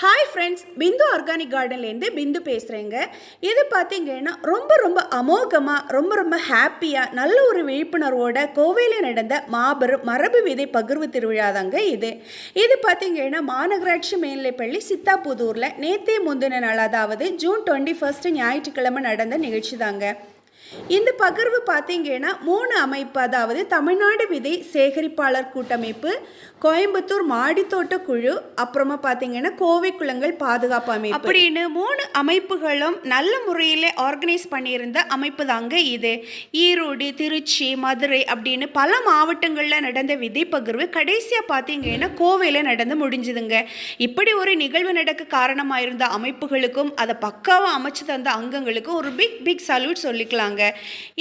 Hi friends Bindu organic கார்டன்லேருந்து பிந்து பேசுகிறேங்க இது பார்த்திங்கன்னா ரொம்ப ரொம்ப அமோகமாக ரொம்ப ரொம்ப ஹாப்பியாக நல்ல ஒரு விழிப்புணர்வோட கோவையில் நடந்த மாபெரும் மரபு விதை பகிர்வு திருவிழா தாங்க இது. இது பார்த்திங்கன்னா மாநகராட்சி மேல்நிலைப்பள்ளி சித்தாபுதூரில் நேத்தே முந்தின நாள் அதாவது ஜூன் டுவெண்ட்டி ஃபஸ்ட்டு ஞாயிற்றுக்கிழமை நடந்த நிகழ்ச்சி தாங்க இந்த பகிர்வு பார்த்தீங்கன்னா மூணு அமைப்பு அதாவது தமிழ்நாடு விதை சேகரிப்பாளர் கூட்டமைப்பு கோயம்புத்தூர் மாடித்தோட்ட குழு அப்புறமா பார்த்தீங்கன்னா கோவை குளங்கள் பாதுகாப்பு அமைப்பு. அப்படின்னு மூணு அமைப்புகளும் நல்ல முறையில் ஆர்கனைஸ் பண்ணியிருந்த அமைப்பு தாங்க இது. ஈரோடு திருச்சி மதுரை அப்படின்னு பல மாவட்டங்களில் நடந்த விதை பகிர்வு கடைசியாக பார்த்தீங்கன்னா கோவையில் நடந்து முடிஞ்சுதுங்க. இப்படி ஒரு நிகழ்வு நடக்க காரணமாக இருந்த அமைப்புகளுக்கும் அதை பக்காவாக அமைச்சு தந்த அங்கங்களுக்கும் ஒரு பிக் பிக் சல்யூட் சொல்லிக்கலாங்க.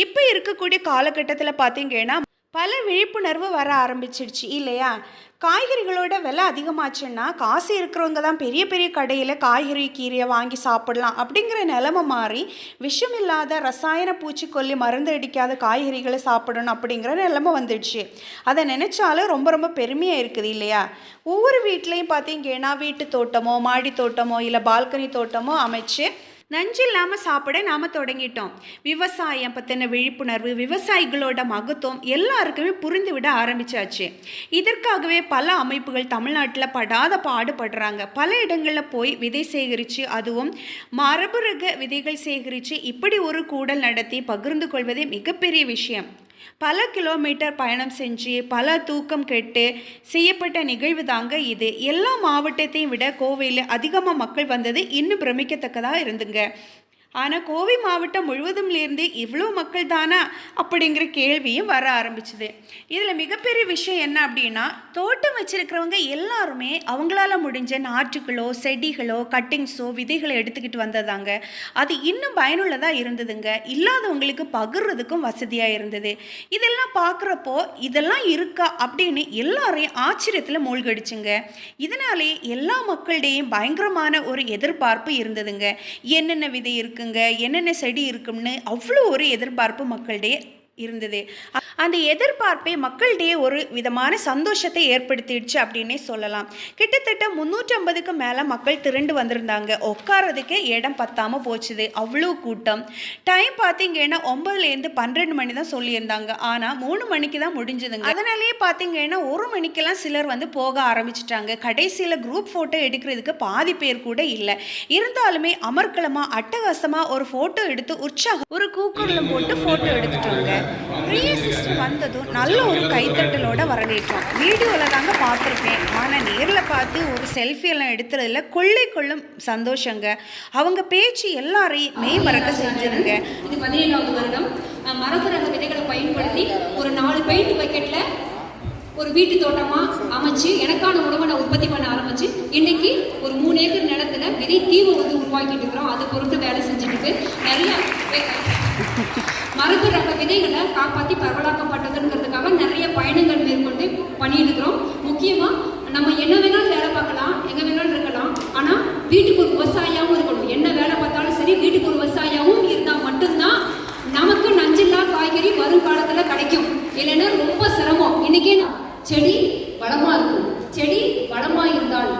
இப்போ இருக்கக்கூடிய காலகட்டத்தில் பார்த்தீங்கன்னா பல விழிப்புணர்வு வர ஆரம்பிச்சிடுச்சு. இல்லையா? காய்கறிகளோட விலை அதிகமாச்சுன்னா காசு இருக்கிறவங்க தான் பெரிய பெரிய கடையில் காய்கறி கீரையை வாங்கி சாப்பிடலாம் அப்படிங்கிற நிலமை மாறி விஷமில்லாத ரசாயன பூச்சிக்கொல்லி மருந்து அடிக்காத காய்கறிகளை சாப்பிடணும் அப்படிங்கிற நிலமை வந்துடுச்சு. அதை நினச்சாலும் ரொம்ப ரொம்ப பெருமையாக இருக்குது இல்லையா? ஒவ்வொரு வீட்லேயும் பார்த்தீங்கன்னா வீட்டு தோட்டமோ மாடி தோட்டமோ இல்லை பால்கனி தோட்டமோ அமைச்சு நஞ்சு இல்லாமல் சாப்பிட நாம் தொடங்கிட்டோம். விவசாயம் பற்றின விழிப்புணர்வு விவசாயிகளோட மகத்துவம் எல்லாருக்குமே புரிந்து விட ஆரம்பிச்சாச்சு. இதற்காகவே பல அமைப்புகள் தமிழ்நாட்டில் படாத பாடுபடுறாங்க. பல இடங்களில் போய் விதை சேகரித்து அதுவும் மரபுரக விதைகள் சேகரித்து இப்படி ஒரு கூடல் நடத்தி பகிர்ந்து கொள்வதே மிகப்பெரிய விஷயம். பல கிலோமீட்டர் பயணம் செஞ்சு பல தூக்கம் கெட்டு செய்யப்பட்ட நிகழ்வு தாங்க இது. எல்லா மாவட்டத்தையும் விட கோவையில் அதிகமாக மக்கள் வந்தது இன்னும் பிரமிக்கத்தக்கதாக இருந்துங்க. ஆனால் கோவை மாவட்டம் முழுவதும்லேருந்து இவ்வளோ மக்கள் தானா அப்படிங்கிற கேள்வியும் வர ஆரம்பிச்சுது. இதில் மிகப்பெரிய விஷயம் என்ன அப்படின்னா தோட்டம் வச்சுருக்கிறவங்க எல்லாருமே அவங்களால முடிஞ்ச நாற்றுகளோ செடிகளோ கட்டிங்ஸோ விதைகளை எடுத்துக்கிட்டு வந்ததாங்க. அது இன்னும் பயனுள்ளதாக இருந்ததுங்க. இல்லாதவங்களுக்கு பகிர்றதுக்கும் வசதியாக இருந்தது. இதெல்லாம் பார்க்குறப்போ இதெல்லாம் இருக்கா? அப்படின்னு எல்லாரையும் ஆச்சரியத்தில் மூழ்கடிச்சுங்க. இதனாலே எல்லா மக்களிடையும் பயங்கரமான ஒரு எதிர்பார்ப்பு இருந்ததுங்க. என்னென்ன விதை இருக்குங்க என்னென்ன செடி இருக்கும்னு அவ்வளோ ஒரு எதிர்பார்ப்பு மக்களிடையே இருந்தது. அந்த எதிர்பார்ப்பே மக்களிடையே ஒரு விதமான சந்தோஷத்தை ஏற்படுத்திடுச்சு அப்படின்னே சொல்லலாம். கிட்டத்தட்ட முந்நூற்றம்பதுக்கு மேலே மக்கள் திரண்டு வந்திருந்தாங்க. உட்காரதுக்கே இடம் பத்தாமல் போச்சுது. அவ்வளோ கூட்டம். டைம் பார்த்தீங்கன்னா ஒம்பதுலேருந்து பன்னெண்டு மணி தான் சொல்லியிருந்தாங்க. ஆனால் மூணு மணிக்கு தான் முடிஞ்சதுங்க. அதனாலேயே பார்த்தீங்கன்னா ஒரு மணிக்கெல்லாம் சிலர் வந்து போக ஆரம்பிச்சிட்டாங்க. கடைசியில் குரூப் ஃபோட்டோ எடுக்கிறதுக்கு பாதி பேர் கூட இல்லை. இருந்தாலுமே அமர்க்களமாக அட்டகாசமாக ஒரு ஃபோட்டோ எடுத்து உற்சாகம் ஒரு கூக்குரலம் போட்டு ஃபோட்டோ எடுத்துட்டாங்க. பிரியா சிஸ்டர் வந்ததும் நல்ல ஒரு கைத்தட்டலோட வரவேற்றோம். வீடியோவில் தாங்க பார்த்துருப்பேன் ஆனால் நேரில் பார்த்து ஒரு செல்ஃபி எல்லாம் எடுத்துறதுல கொள்ளை கொள்ளும் சந்தோஷங்க. அவங்க பேச்சு எல்லாரையும் மெய் மறக்க செஞ்சதுங்க இது பதினேழாவது வருடம். அஹ், ரக விதைகளை பயன்படுத்தி ஒரு நாலு பெயிண்ட் பக்கெட்டில் ஒரு வீட்டு தோட்டமாக அமைச்சு எனக்கான உணவை நான் உற்பத்தி பண்ண ஆரம்பிச்சு இன்னைக்கு ஒரு மூணு ஏக்கர் நிலத்துல விதை தீவு வந்து உருவாக்கிட்டு இருக்கிறோம். அது பொறுத்து வேலை செஞ்சுட்டு நிறைய மரபு ரக விதைகளை காப்பாற்றி பரவலாக்கப்பட்டதுங்கிறதுக்காக நிறைய பயணங்கள் மேற்கொண்டு பண்ணிட்டு முக்கியமாக முக்கியமா நம்ம என்ன வேணாலும் வேலை பார்க்கலாம் எங்க வேணாலும் இருக்கலாம். ஆனா வீட்டுக்கு ஒரு விவசாயியாகவும் இருக்கணும். என்ன வேலை பார்த்தாலும் சரி வீட்டுக்கு ஒரு விவசாயியாகவும் இருந்தா மட்டும்தான் நமக்கு நஞ்சில்லா காய்கறி வருங்காலத்துல கிடைக்கும். இல்லைன்னா ரொம்ப சிரமம். இன்னைக்கே செடி வளமா இருக்கும். செடி வளமா இருந்தால்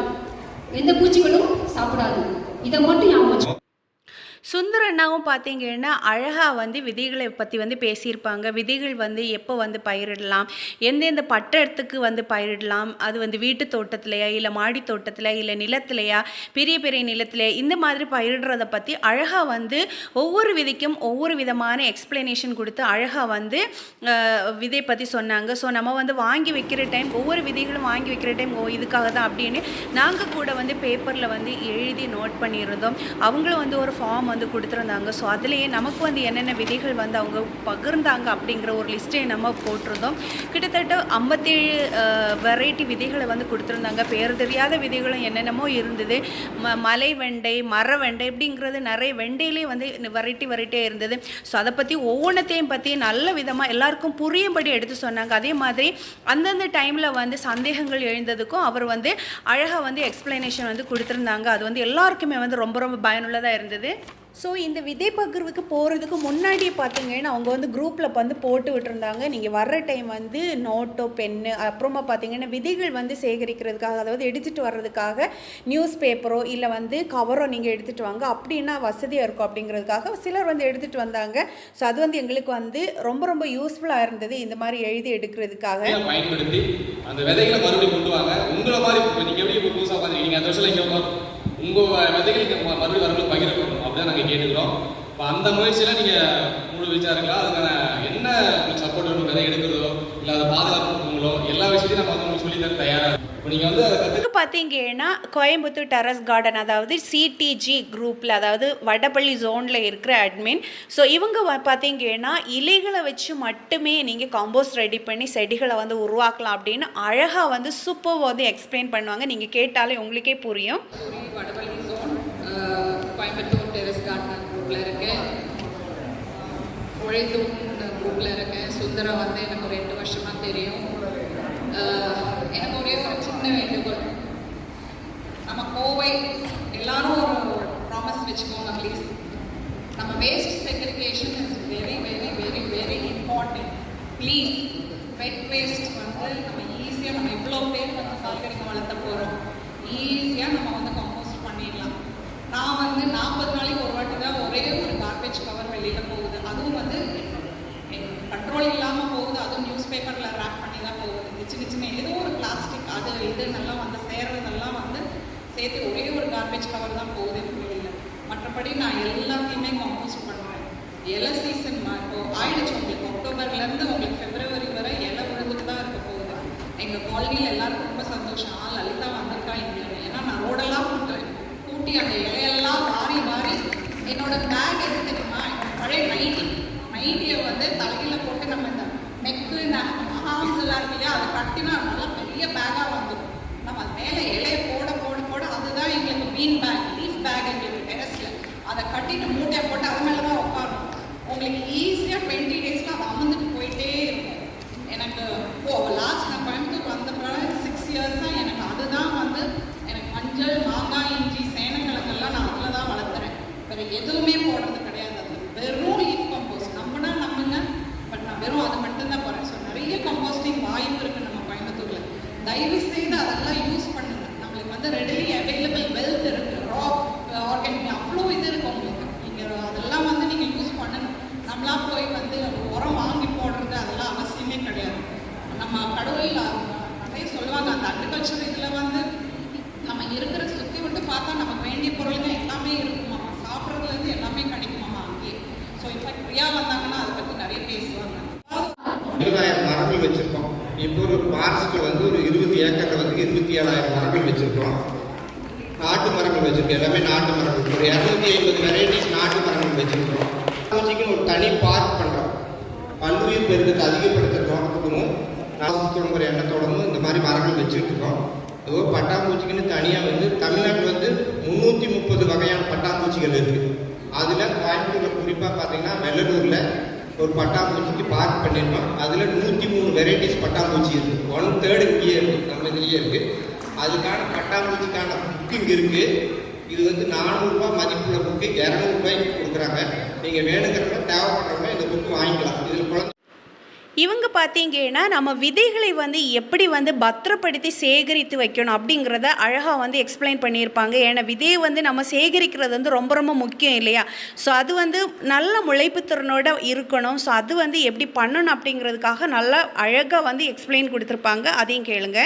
எந்த பூச்சிகளும் சாப்பிடாது. இதை மட்டும் ஞாபகம் சுந்தர் அண்ணாவும் பார்த்தீங்கன்னா அழகாக வந்து விதைகளை பற்றி வந்து பேசியிருப்பாங்க. விதைகள் வந்து எப்போ வந்து பயிரிடலாம்? எந்தெந்த பட்டத்துக்கு வந்து பயிரிடலாம்? அது வந்து வீட்டு தோட்டத்திலையா இல்லை மாடி தோட்டத்தில் இல்லை நிலத்திலையா பெரிய பெரிய நிலத்திலையா இந்த மாதிரி பயிரிடுறத பற்றி அழகாக வந்து ஒவ்வொரு விதைக்கும் ஒவ்வொரு விதமான எக்ஸ்பிளனேஷன் கொடுத்து அழகாக வந்து விதை பற்றி சொன்னாங்க. ஸோ நம்ம வந்து வாங்கி வைக்கிற டைம் ஒவ்வொரு விதைகளும் வாங்கி வைக்கிற டைம் ஓ இதுக்காக தான் அப்படின்னு நாங்கள் கூட வந்து பேப்பரில் வந்து எழுதி நோட் பண்ணியிருந்தோம். அவங்களும் வந்து ஒரு ஃபார்ம் வந்து கொடுத்துருந்தாங்க. ஸோ அதுலேயே நமக்கு வந்து என்னென்ன விதைகள் வந்து அவங்க பகிர்ந்தாங்க அப்படிங்கிற ஒரு லிஸ்ட்டை நம்ம போட்டிருந்தோம். கிட்டத்தட்ட ஐம்பத்தேழு வெரைட்டி விதைகளை வந்து கொடுத்துருந்தாங்க. பேர் தெரியாத விதைகளும் என்னென்னமோ இருந்தது. ம மலை வெண்டை மர வெண்டை இப்படிங்கிறது நிறைய வெண்டையிலே வந்து வெரைட்டி வெரைட்டியாக இருந்தது. ஸோ அதை பற்றி ஒவ்வொன்றத்தையும் பற்றி நல்ல விதமாக எல்லாருக்கும் புரியும்படி எடுத்து சொன்னாங்க. அதே மாதிரி அந்தந்த டைமில் வந்து சந்தேகங்கள் எழுந்ததுக்கும் அவர் வந்து அழகாக வந்து எக்ஸ்பிளனேஷன் வந்து கொடுத்துருந்தாங்க. அது வந்து எல்லாருக்குமே வந்து ரொம்ப ரொம்ப பயனுள்ளதாக இருந்தது. ஸோ இந்த விதை பகிர்வுக்கு போகிறதுக்கு முன்னாடியே பார்த்தீங்கன்னா அவங்க வந்து குரூப்பில் வந்து போட்டு விட்டுருந்தாங்க. நீங்கள் வர்ற டைம் வந்து நோட்டோ பென்னு அப்புறமா பார்த்தீங்கன்னா விதைகள் வந்து சேகரிக்கிறதுக்காக அதாவது எடுத்துகிட்டு வர்றதுக்காக நியூஸ் பேப்பரோ இல்லை வந்து கவரோ நீங்கள் எடுத்துகிட்டு வாங்க. அப்படின்னா வசதியாக இருக்கும் அப்படிங்கிறதுக்காக சிலர் வந்து எடுத்துகிட்டு வந்தாங்க. ஸோ அது வந்து எங்களுக்கு வந்து ரொம்ப ரொம்ப யூஸ்ஃபுல்லாக இருந்தது இந்த மாதிரி எழுதி எடுக்கிறதுக்காக. பயன்படுத்தி அந்த விதைகளை மறுபடியும் கொண்டு வாங்க. உங்களை மாதிரி நீங்கள் எப்படி புதுசாக பார்த்துருக்கீங்க? அந்த வருஷம் இங்கே உங்கள் விதைகளுக்கு மறுபடியும் வரவங்களுக்கு அப்படிதான் நாங்கள் கேட்டுக்கிறோம். இப்போ அந்த முயற்சியில் நீங்கள் முழு விசாரிக்கலாம் அதுக்கான என்ன சப்போர்ட் வேணும் விதை எடுக்கிறதோ இல்லை அதை பாதுகாப்புங்களோ எல்லா விஷயத்தையும் நம்ம வந்து உங்களுக்கு சொல்லி தர தயாராக இப்போ நீங்கள் வந்து அதை பார்த்தீங்கன்னா கோயம்புத்தூர் டெரஸ் கார்டன் அதாவது சிடிஜி குரூப்பில் அதாவது வடபள்ளி ஜோனில் இருக்கிற அட்மின் ஸோ இவங்க வ- பார்த்தீங்கன்னா இலைகளை வச்சு மட்டுமே நீங்கள் காம்போஸ்ட் ரெடி பண்ணி செடிகளை வந்து உருவாக்கலாம் அப்படின்னு அழகாக வந்து சூப்பர் வந்து எக்ஸ்பிளைன் பண்ணுவாங்க. நீங்கள் கேட்டாலே உங்களுக்கே புரியும். Vadapalli zone Coimbatore terrace garden குரூப்பில் இருக்கேன் உழைத்தும் குரூப்பில் இருக்கேன் சுந்தரா வந்து எனக்கு ஒரு ரெண்டு வருஷமாக தெரியும். எனக்கு ஒரே ஒரு சின்ன வேண்டுகோள். நம்ம கோவை எல்லாரும் ஒரு ப்ராமிஸ் வச்சுக்கோங்க ப்ளீஸ் நம்ம waste segregation is very very very very important please wet waste வந்து நம்ம ஈஸியாக நம்ம எவ்வளோ பேர் நம்ம கால்கடிக்க வளர்த்த போகிறோம் ஈஸியாக நம்ம வந்து கம்போஸ்ட் பண்ணிடலாம். நான் வந்து நாற்பது நாளைக்கு ஒரு வாட்டி தான் ஒரே ஒரு கார்பேஜ் கவர் வெளியில் போகுது. அதுவும் வந்து கண்ட்ரோல் இல்லாமல் போகுது. அதுவும் நியூஸ் பேப்பரில் ரேப் பண்ணி தான் போகுது. இந்த சின்ன சின்ன ஏதோ ஒரு பிளாஸ்டிக் அது இது நல்லா வந்து சேர்றதெல்லாம் வந்து சேர்த்து ஒரே ஒரு கார்பேஜ் கவர் தான் போகுது எனக்கு வெளியில் மற்றபடி நான் எல்லாத்தையுமே கம்போஸ்ட் பண்ணுறேன் இலை சீசன் இப்போ ஆயிடுச்சு உங்களுக்கு. அக்டோபர்லேருந்து உங்களுக்கு ஃபெப்ரவரி வரை இலை விழுந்துட்டு தான் இருக்க போகுது. எங்கள் காலனியில் எல்லாருக்கும் ரொம்ப சந்தோஷம். ஆ லலிதா வந்திருக்கா இங்கே? ஏன்னா நான் ரோடெல்லாம் கூட்டுறேன் கூட்டி அந்த இலையெல்லாம் மாறி மாறி என்னோட பேக் எது தெரியுமா என்னோட பழைய நைட்டி நைட்டியை வந்து தலையில போட்டு நம்ம இந்த நெக்கு இந்த ஹார்ம்ஸ் எல்லாம் இருக்கு இல்லையா அதை கட்டினா நல்லா பெரிய பேக்காக வந்துடும் நம்ம அது மேலே இலைய போட போட போட அதுதான் எங்களுக்கு மீன் பேக் லீஃப் பேக் எங்களுக்கு டெரஸில் அதை கட்டிட்டு மூட்டையை போட்டு அது மேலே தான் உட்காரணும் உங்களுக்கு ஈஸியாக டுவெண்ட்டி டேஸில் அது அமர்ந்துட்டு போயிட்டே இருக்கும் எனக்கு ஓ லாஸ்ட் நான் கோயம்புத்தூர் வந்த பிறகு சிக்ஸ் இயர்ஸாக எனக்கு அதுதான் வந்து எனக்கு மஞ்சள் மாங்காய் இஞ்சி சேனக்கிழங்கெல்லாம் நான் அதில் தான் வளர்த்துறேன் வேறு எதுவுமே போடுறது கிடையாது அது வெறும் லீஃப் கம்போஸ்ட் நம்பினா நம்புங்க பட் நான் வெறும் அது மட்டும்தான் போகிறேன் ஸோ நிறைய கம்போஸ்டிங் வாய்ப்பு இருக்குது நம்ம கோயம்புத்தூரில் தயவு செய்து அதெல்லாம் யூஸ் பண்ணுங்க நம்மளுக்கு வந்து ரெடிலி அவைலபிள் வெல்த் இருக்குது ரா ஆர்கானிக் அவ்வளோ இது இருக்கு உங்களுக்கு நீங்கள் அதெல்லாம் வந்து நீங்கள் யூஸ் பண்ணணும் நம்மளா போய் வந்து உரம் வாங்கி போடுறது அதெல்லாம் அவசியமே கிடையாது. நம்ம கடவுள் நிறைய சொல்லுவாங்க அந்த அக்ரிகல்ச்சர் இதில் வந்து நம்ம இருக்கிற சுற்றி விட்டு பார்த்தா நமக்கு வேண்டிய பொருளுங்க எல்லாமே இருக்குமா? சாப்பிட்றதுலேருந்து எல்லாமே கிடைக்குமாமா அங்கேயே. ஸோ இப்போ பிரியா வந்தாங்கன்னா அதை பற்றி நிறைய பேசுவாங்க. இருபதாயிரம் மரங்கள் வச்சிருக்கோம். இப்போ ஒரு ஃபாரஸ்ட்டில் வந்து ஒரு இருபது ஏக்கரில் வந்து இருபத்தி ஏழாயிரம் மரங்கள் வச்சிருக்கோம். நாட்டு மரங்கள் வச்சுருக்கோம் எல்லாமே நாட்டு மரங்கள். ஒரு இரநூத்தி ஐம்பது வெரைட்டிஸ் நாட்டு மரங்கள் வச்சுருக்கிறோம். பூச்சிக்குன்னு ஒரு தனி பார்க் பண்ணுறோம் பல்லுயிர் பெருக்கத்தை அதிகப்படுத்துறதுக்கும் நாசத்தோடுங்கிற எண்ணத்தோடவும் இந்த மாதிரி மரங்கள் வச்சுட்டு இருக்கோம் ஏதோ பட்டாம்பூச்சிக்குன்னு தனியாக வந்து தமிழ்நாட்டில் வந்து முந்நூற்றி முப்பது வகையான பட்டாம்பூச்சிகள் இருக்குது அதில் கோயம்புத்தூரில் குறிப்பாக பார்த்தீங்கன்னா வெள்ளலூரில் ஒரு பட்டாம்பூச்சிக்கு பார்க் பண்ணியிருக்கோம் அதில் நூற்றி மூணு வெரைட்டிஸ் பட்டாம்பூச்சி இருக்குது ஒன் தேர்டு இங்கேயே இருக்குது நம்ம இதுலேயே இருக்குது அதுக்கான பட்டாம்பூச்சிக்கான புக்கு இங்கே இருக்குது இது வந்து நானூறுரூவா மதிப்புள்ள புக்கு இரநூறுபாய்க்கு கொடுக்குறாங்க. நீங்கள் வேணுங்கிறவங்க தேவைப்படுறவங்க இந்த புக்கு வாங்கிக்கலாம். இதில் குழந்தை இவங்க பார்த்தீங்கன்னா நம்ம விதைகளை வந்து எப்படி வந்து பத்திரப்படுத்தி சேகரித்து வைக்கணும் அப்படிங்கிறத அழகாக வந்து எக்ஸ்பிளைன் பண்ணியிருப்பாங்க. ஏன்னா விதையை வந்து நம்ம சேகரிக்கிறது வந்து ரொம்ப ரொம்ப முக்கியம் இல்லையா? ஸோ அது வந்து நல்ல முளைப்பு திறனோட இருக்கணும். ஸோ அது வந்து எப்படி பண்ணணும் அப்படிங்கிறதுக்காக நல்லா அழகாக வந்து எக்ஸ்பிளைன் கொடுத்துருப்பாங்க. அதையும் கேளுங்க.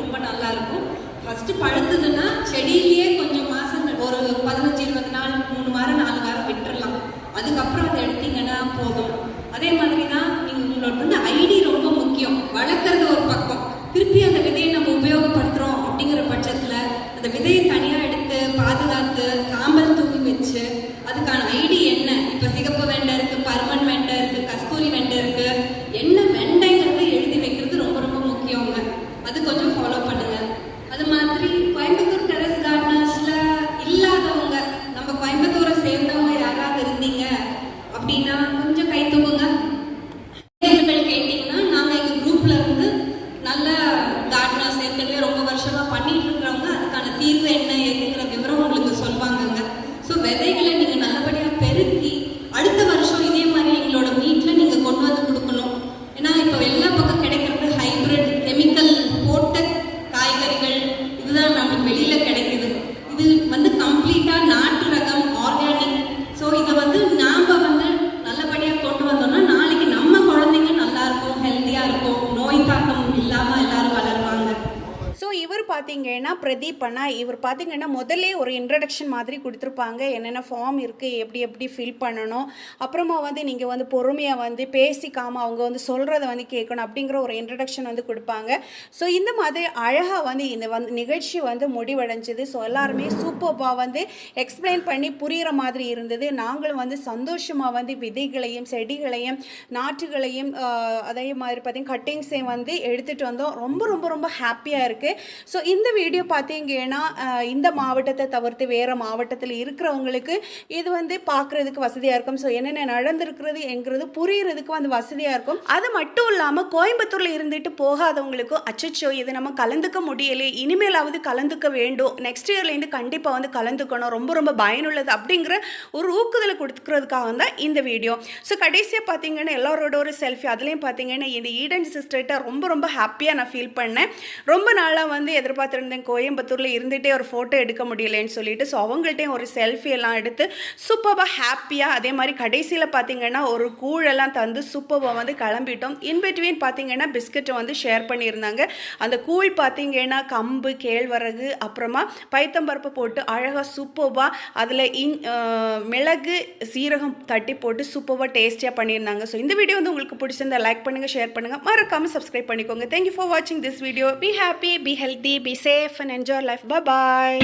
ரொம்ப நல்லா இருக்கும். ஃபர்ஸ்ட் பழுத்ததுன்னா செடியிலேயே கொஞ்சம் மாசங்கள் ஒரு பதினஞ்சு இருபது நாள் மூணு வாரம் நாலு வாரம் விட்டுறலாம். அதுக்கப்புறம் அதை எடுத்தீங்கன்னா போதும் அதே மாதிரி தான் நீங்கள் உங்களோட வந்து ஐடி ரொம்ப முக்கியம் வளர்க்குறது ஒரு பக்கம் திருப்பி அந்த விதையை நம்ம உபயோகப்படுத்துகிறோம் அப்படிங்கிற பட்சத்தில் அந்த விதையை தனியாக எடுத்து பாதுகாத்து சாம்பல் தூவி வச்சு அதுக்கான ஐடி என்ன இப்போ சிகப்பு வெண்டை இருக்குது பருமன் வெண்டை இருக்குது கஸ்தூரி வெண்டை இருக்குது என்ன வெண்டைங்கிறத எழுதி வைக்கிறது ரொம்ப ரொம்ப முக்கியங்க அது கொஞ்சம் ஃபாலோ பண்ணுங்க அது மாதிரி கோயம்புத்தூர் டெரஸ் கார்டனர்ஸ்ல இல்லாதவங்க நம்ம கோயம்புத்தூரை சேர்ந்தவங்க யாராவது இருந்தீங்க அப்படின்னா கொஞ்சம் கை தூக்குங்க கேள்விகள் கேட்டீங்கன்னா நாங்க எங்க குரூப்ல இருந்து நல்ல கார்டனர்ஸ் ஏற்கனவே ரொம்ப வருஷமா பண்ணிட்டு இருக்கிறவங்க அதுக்கான தீர்வு என்ன ஏதுங்கிற விவரம் உங்களுக்கு சொல்லுவாங்கங்க ஸோ விதைகளை இதை வந்து நாம் வந்து நல்லபடியாக கொண்டு வந்தோம்னா நாளைக்கு நம்ம குழந்தைங்க நல்லா இருக்கும் ஹெல்த்தியாக இருக்கும் நோய் தாக்கம் இல்லாமல் எல்லாரும் வளருவாங்க ஸோ இவர் பார்த்தீங்கன்னா இவர் பார்த்திங்கன்னா முதல்ல ஒரு இன்ட்ரடக்ஷன் மாதிரி கொடுத்துருப்பாங்க. என்னென்ன ஃபார்ம் இருக்குது எப்படி எப்படி ஃபில் பண்ணணும் அப்புறமா வந்து நீங்கள் வந்து பொறுமையாக வந்து பேசிக்காமல் அவங்க வந்து சொல்கிறத வந்து கேட்கணும் அப்படிங்கிற ஒரு இன்ட்ரடக்ஷன் வந்து கொடுப்பாங்க. ஸோ இந்த மாதிரி அழகாக வந்து இந்த வந்து நிகழ்ச்சி வந்து முடிவடைஞ்சது. ஸோ எல்லாருமே சூப்பர்பாக வந்து எக்ஸ்பிளைன் பண்ணி புரிகிற மாதிரி இருந்தது. நாங்களும் வந்து சந்தோஷமாக வந்து விதைகளையும் செடிகளையும் நாற்றுகளையும் அதே மாதிரி பார்த்தீங்கன்னா கட்டிங்ஸையும் வந்து எடுத்துகிட்டு வந்தோம். ரொம்ப ரொம்ப ரொம்ப ஹாப்பியாக இருக்குது ஸோ இந்த வீடியோ பார்த்து பார்த்தீங்கன்னா இந்த மாவட்டத்தை தவிர்த்து வேறு மாவட்டத்தில் இருக்கிறவங்களுக்கு இது வந்து பார்க்குறதுக்கு வசதியாக இருக்கும். ஸோ என்னென்ன நடந்திருக்கிறது என்கிறது புரியறதுக்கு வந்து வசதியாக இருக்கும். அது மட்டும் இல்லாமல் கோயம்புத்தூரில் இருந்துட்டு போகாதவங்களுக்கும் அச்சச்சோ இது நம்ம கலந்துக்க முடியலை இனிமேலாவது கலந்துக்க வேண்டும். நெக்ஸ்ட் இயர்லேருந்து கண்டிப்பாக வந்து கலந்துக்கணும். ரொம்ப ரொம்ப பயனுள்ளது அப்படிங்கிற ஒரு ஊக்குதலை கொடுக்குறதுக்காக தான் இந்த வீடியோ. ஸோ கடைசியாக பார்த்தீங்கன்னா எல்லாரோட ஒரு செல்ஃபி அதுலேயும் பார்த்தீங்கன்னா இந்த ஈடன் சிஸ்டர்கிட்ட ரொம்ப ரொம்ப ஹாப்பியாக நான் ஃபீல் பண்ணேன். ரொம்ப நாளாக வந்து எதிர்பார்த்துருந்தேன் கோயம்புத்தூரில் இருந்துகிட்டே ஒரு ஃபோட்டோ எடுக்க முடியலைன்னு சொல்லிட்டு ஸோ அவங்கள்ட்டையும் ஒரு செல்ஃபி எல்லாம் எடுத்து சூப்பராக ஹாப்பியாக அதே மாதிரி கடைசியில் பார்த்தீங்கன்னா ஒரு கூழெல்லாம் தந்து சூப்பராக வந்து கிளம்பிட்டோம். இன்பிட்வீன் பார்த்தீங்கன்னா பிஸ்கட்டை வந்து ஷேர் பண்ணியிருந்தாங்க. அந்த கூழ் பார்த்தீங்கன்னா கம்பு கேழ்வரகு அப்புறமா பைத்தம்பருப்பு போட்டு அழகாக சூப்பராக அதில் இன் மிளகு சீரகம் தட்டி போட்டு சூப்பராக டேஸ்டியாக பண்ணியிருந்தாங்க. ஸோ இந்த வீடியோ வந்து உங்களுக்கு பிடிச்சிருந்தா லைக் பண்ணுங்கள் ஷேர் பண்ணுங்கள் மறக்காமல் சப்ஸ்கிரைப் பண்ணிக்கோங்க. தேங்க்யூ ஃபார் வாட்சிங் this video be happy be healthy be safe and enjoy life bye